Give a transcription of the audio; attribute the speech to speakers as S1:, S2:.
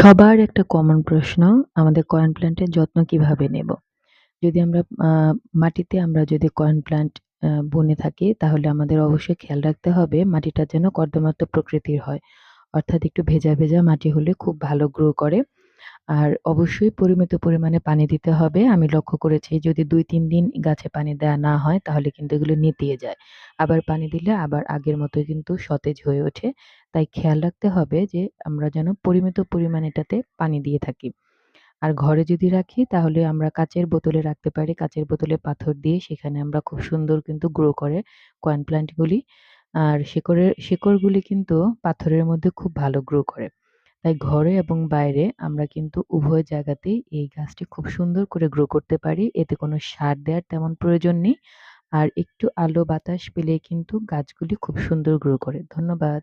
S1: সবার একটা কমন প্রশ্ন আমাদের কয়েন প্ল্যান্টের যত্ন কীভাবে নেব? যদি আমরা মাটিতে আমরা যদি কয়েন প্ল্যান্ট বনে থাকি তাহলে আমাদের অবশ্যই খেয়াল রাখতে হবে মাটিটা যেন কর্দমাক্ত প্রকৃতির হয়। অর্থাৎ একটু ভেজা, ভেজা মাটি হলে খুব ভালো গ্রো করে। আর অবশ্যই পরিমিত পরিমাণে পানি দিতে হবে। আমি লক্ষ্য করেছি যদি ২-৩ দিন গাছে পানি দেওয়া না হয়, তাহলে কিন্তু এগুলো নেতিয়ে যায়। আবার পানি দিলে আবার আগের মতোই কিন্তু সতেজ হয়ে ওঠে। তাই খেয়াল রাখতে হবে যে আমরা যেন পরিমিত পরিমাণে এটাতে পানি দিয়ে থাকি। আর ঘরে যদি রাখি, তাহলে আমরা কাচের বোতলে রাখতে পারি। কাচের বোতলে পাথর দিয়ে সেখানে আমরা খুব সুন্দর কিন্তু গ্রো করে কয়েন প্ল্যান্টগুলি। আর শিকড়ের, শিকড়গুলি কিন্তু পাথরের মধ্যে খুব ভালো গ্রো করে। তাই ঘরে এবং বাইরে আমরা কিন্তু উভয় জায়গাতেই এই গাছটি খুব সুন্দর করে গ্রো করতে পারি। এতে কোনো সার দেওয়ার তেমন প্রয়োজন নেই। আর একটু আলো বাতাস পেলে কিন্তু গাছগুলি খুব সুন্দর গ্রো করে। ধন্যবাদ।